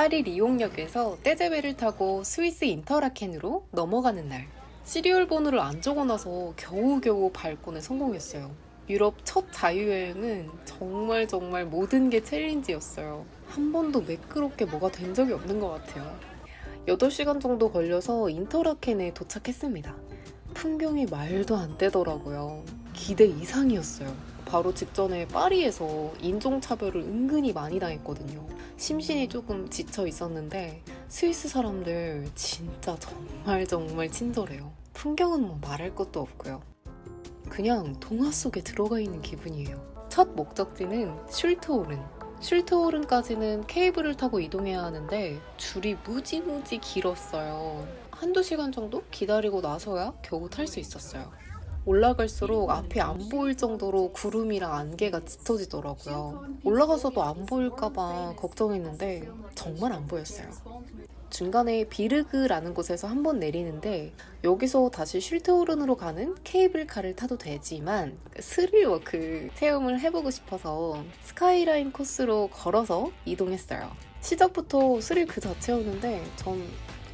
파리 리옹역에서 떼제베를 타고 스위스 인터라켄으로 넘어가는 날. 시리얼 번호를 안 적어놔서 겨우겨우 발권에 성공했어요. 유럽 첫 자유여행은 정말 정말 모든 게 챌린지였어요. 한 번도 매끄럽게 뭐가 된 적이 없는 것 같아요. 8시간 정도 걸려서 인터라켄에 도착했습니다. 풍경이 말도 안 되더라고요. 기대 이상이었어요. 바로 직전에 파리에서 인종차별을 은근히 많이 당했거든요. 심신이 조금 지쳐 있었는데 스위스 사람들 진짜 정말 정말 친절해요. 풍경은 뭐 말할 것도 없고요. 그냥 동화 속에 들어가 있는 기분이에요. 첫 목적지는 슐트호른. 슐트호른까지는 케이블을 타고 이동해야 하는데 줄이 무지무지 길었어요. 한두 시간 정도 기다리고 나서야 겨우 탈 수 있었어요. 올라갈수록 앞이 안 보일 정도로 구름이랑 안개가 짙어지더라고요. 올라가서도 안 보일까봐 걱정했는데 정말 안 보였어요. 중간에 비르그라는 곳에서 한 번 내리는데 여기서 다시 슐트호른으로 가는 케이블카를 타도 되지만 스릴워크 체험을 해보고 싶어서 스카이라인 코스로 걸어서 이동했어요. 시작부터 스릴 그 자체였는데 전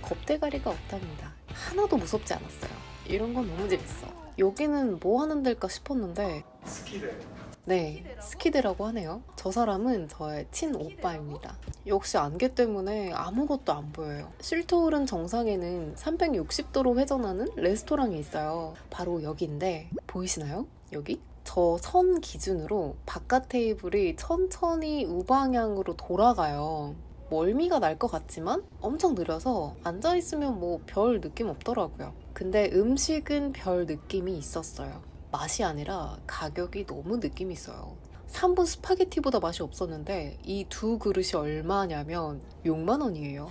겁대가리가 없답니다. 하나도 무섭지 않았어요. 이런 건 너무 재밌어. 여기는 뭐 하는 데일까 싶었는데 스키를 네, 스키드라고 하네요. 저 사람은 저의 친오빠입니다. 역시 안개 때문에 아무것도 안 보여요. 실토울은 정상에는 360도로 회전하는 레스토랑이 있어요. 바로 여기인데, 보이시나요? 여기? 저 선 기준으로 바깥 테이블이 천천히 우방향으로 돌아가요. 멀미가 날 것 같지만 엄청 느려서 앉아있으면 뭐 별 느낌 없더라고요. 근데 음식은 별 느낌이 있었어요. 맛이 아니라 가격이 너무 느낌 있어요. 3분 스파게티보다 맛이 없었는데 이 두 그릇이 얼마냐면 6만 원이에요.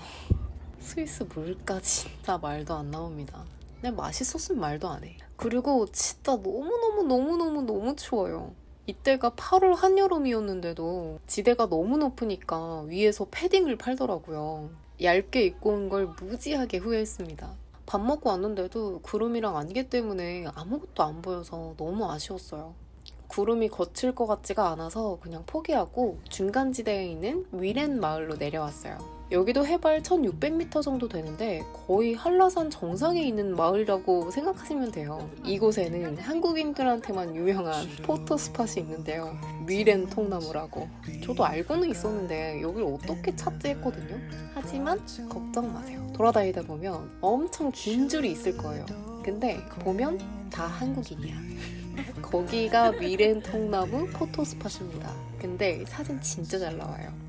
스위스 물가 진짜 말도 안 나옵니다. 그냥 맛있었으면 말도 안 해. 그리고 진짜 너무너무너무너무너무 추워요. 이때가 8월 한여름이었는데도 지대가 너무 높으니까 위에서 패딩을 팔더라고요. 얇게 입고 온 걸 무지하게 후회했습니다. 밥 먹고 왔는데도 구름이랑 안개 때문에 아무것도 안 보여서 너무 아쉬웠어요. 구름이 거칠 것 같지가 않아서 그냥 포기하고 중간지대에 있는 위렌 마을로 내려왔어요. 여기도 해발 1600m 정도 되는데 거의 한라산 정상에 있는 마을이라고 생각하시면 돼요. 이곳에는 한국인들한테만 유명한 포토 스팟이 있는데요. 위렌 통나무라고. 저도 알고는 있었는데 여길 어떻게 찾지 했거든요. 하지만 걱정 마세요. 돌아다니다 보면 엄청 긴 줄이 있을 거예요. 근데 보면 다 한국인이야. 거기가 위렌 통나무 포토 스팟입니다. 근데 사진 진짜 잘 나와요.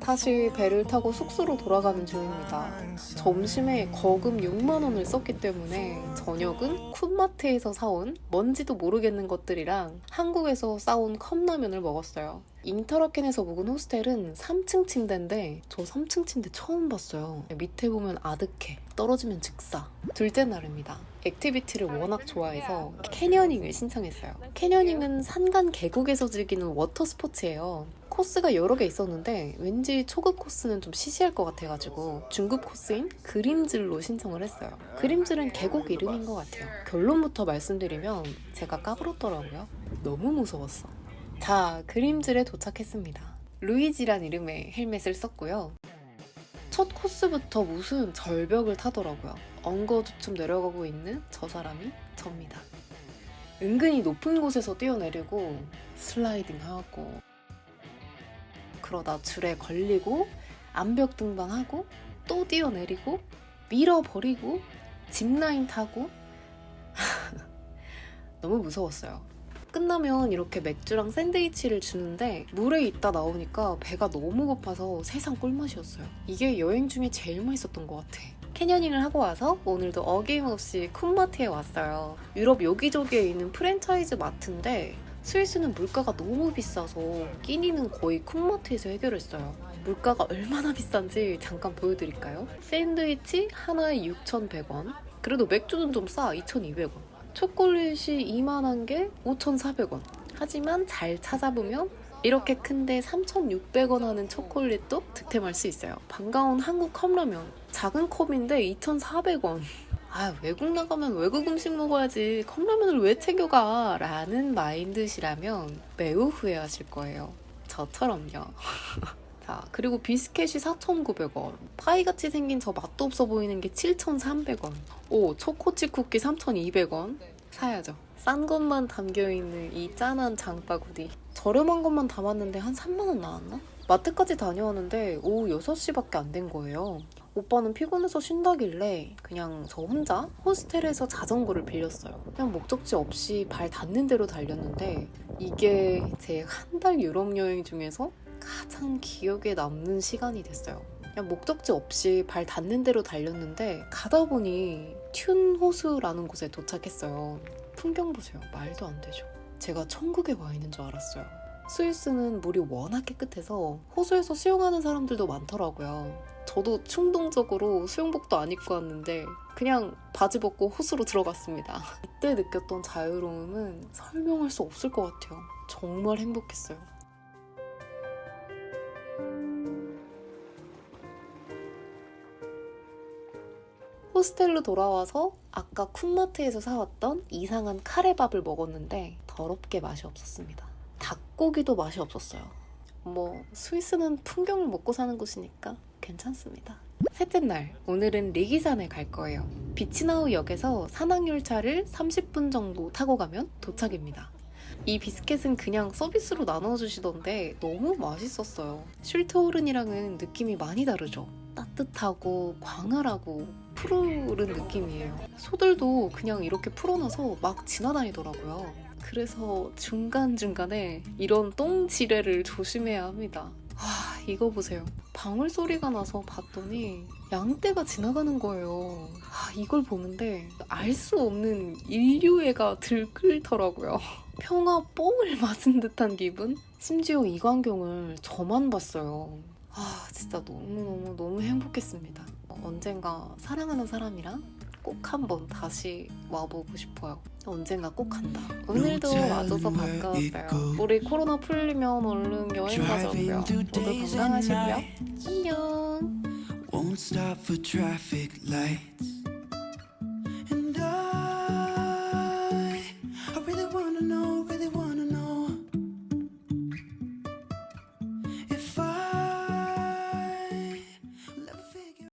다시 배를 타고 숙소로 돌아가는 중입니다. 점심에 거금 6만 원을 썼기 때문에 저녁은 쿤마트에서 사온 뭔지도 모르겠는 것들이랑 한국에서 싸온 컵라면을 먹었어요. 인터라켄에서 묵은 호스텔은 3층 침대인데 저 3층 침대 처음 봤어요. 밑에 보면 아득해. 떨어지면 즉사. 둘째 날입니다. 액티비티를 워낙 좋아해서 캐녀닝을 신청했어요. 캐녀닝은 산간 계곡에서 즐기는 워터 스포츠예요. 코스가 여러 개 있었는데 왠지 초급 코스는 좀 시시할 것 같아가지고 중급 코스인 그림즐로 신청을 했어요. 그림즐은 계곡 이름인 것 같아요. 결론부터 말씀드리면 제가 까불었더라고요. 너무 무서웠어. 자, 그림즐에 도착했습니다. 루이지란 이름의 헬멧을 썼고요. 첫 코스부터 무슨 절벽을 타더라고요. 엉거주춤 내려가고 있는 저 사람이 접니다. 은근히 높은 곳에서 뛰어내리고 슬라이딩 하고 그러다 줄에 걸리고 암벽 등반하고 또 뛰어내리고 밀어버리고 짚라인 타고 너무 무서웠어요. 끝나면 이렇게 맥주랑 샌드위치를 주는데 물에 있다 나오니까 배가 너무 고파서 세상 꿀맛이었어요. 이게 여행 중에 제일 맛있었던 것 같아. 캐녀닝을 하고 와서 오늘도 어김없이 쿤마트에 왔어요. 유럽 여기저기에 있는 프랜차이즈 마트인데 스위스는 물가가 너무 비싸서 끼니는 거의 쿤마트에서 해결했어요. 물가가 얼마나 비싼지 잠깐 보여드릴까요? 샌드위치 하나에 6,100원. 그래도 맥주는 좀 싸, 2,200원. 초콜릿이 이만한 게 5,400원. 하지만 잘 찾아보면 이렇게 큰데 3,600원 하는 초콜릿도 득템할 수 있어요. 반가운 한국 컵라면. 작은 컵인데 2,400원. 아, 외국 나가면 외국 음식 먹어야지. 컵라면을 왜 챙겨가? 라는 마인드시라면 매우 후회하실 거예요. 저처럼요. 자, 그리고 비스켓이 4,900원. 파이같이 생긴 저 맛도 없어 보이는 게 7,300원. 오, 초코칩 쿠키 3,200원. 사야죠. 싼 것만 담겨있는 이 짠한 장바구니. 저렴한 것만 담았는데 한 3만원 나왔나? 마트까지 다녀왔는데 오후 6시밖에 안 된 거예요. 오빠는 피곤해서 쉰다길래 그냥 저 혼자 호스텔에서 자전거를 빌렸어요. 그냥 목적지 없이 발 닿는 대로 달렸는데 이게 제 한 달 유럽 여행 중에서 가장 기억에 남는 시간이 됐어요. 그냥 목적지 없이 발 닿는 대로 달렸는데 가다 보니 튠 호수라는 곳에 도착했어요. 풍경 보세요. 말도 안 되죠. 제가 천국에 와 있는 줄 알았어요. 스위스는 물이 워낙 깨끗해서 호수에서 수영하는 사람들도 많더라고요. 저도 충동적으로 수영복도 안 입고 왔는데 그냥 바지 벗고 호수로 들어갔습니다. 이때 느꼈던 자유로움은 설명할 수 없을 것 같아요. 정말 행복했어요. 호스텔로 돌아와서 아까 쿤마트에서 사왔던 이상한 카레밥을 먹었는데 더럽게 맛이 없었습니다. 닭고기도 맛이 없었어요. 뭐 스위스는 풍경을 먹고 사는 곳이니까 괜찮습니다. 셋째 날, 오늘은 리기산에 갈 거예요. 비치나우 역에서 산악열차를 30분 정도 타고 가면 도착입니다. 이 비스켓은 그냥 서비스로 나눠주시던데 너무 맛있었어요. 슐트호른이랑은 느낌이 많이 다르죠. 따뜻하고 광활하고 푸르른 느낌이에요. 소들도 그냥 이렇게 풀어놔서 막 지나다니더라고요. 그래서 중간중간에 이런 똥 지뢰를 조심해야 합니다. 와, 이거 보세요. 방울 소리가 나서 봤더니 양떼가 지나가는 거예요. 아, 이걸 보는데 알 수 없는 인류애가 들끓더라고요. 평화 뽕을 맞은 듯한 기분? 심지어 이 광경을 저만 봤어요. 아, 진짜 너무너무 너무 행복했습니다. 언젠가 사랑하는 사람이랑 꼭 한번 다시 와보고 싶어요. 언젠가 꼭 한다. 오늘도 와줘서 반가웠어요. 우리 코로나 풀리면 얼른 여행 가자고요. 모두 건강하시고요. 안녕.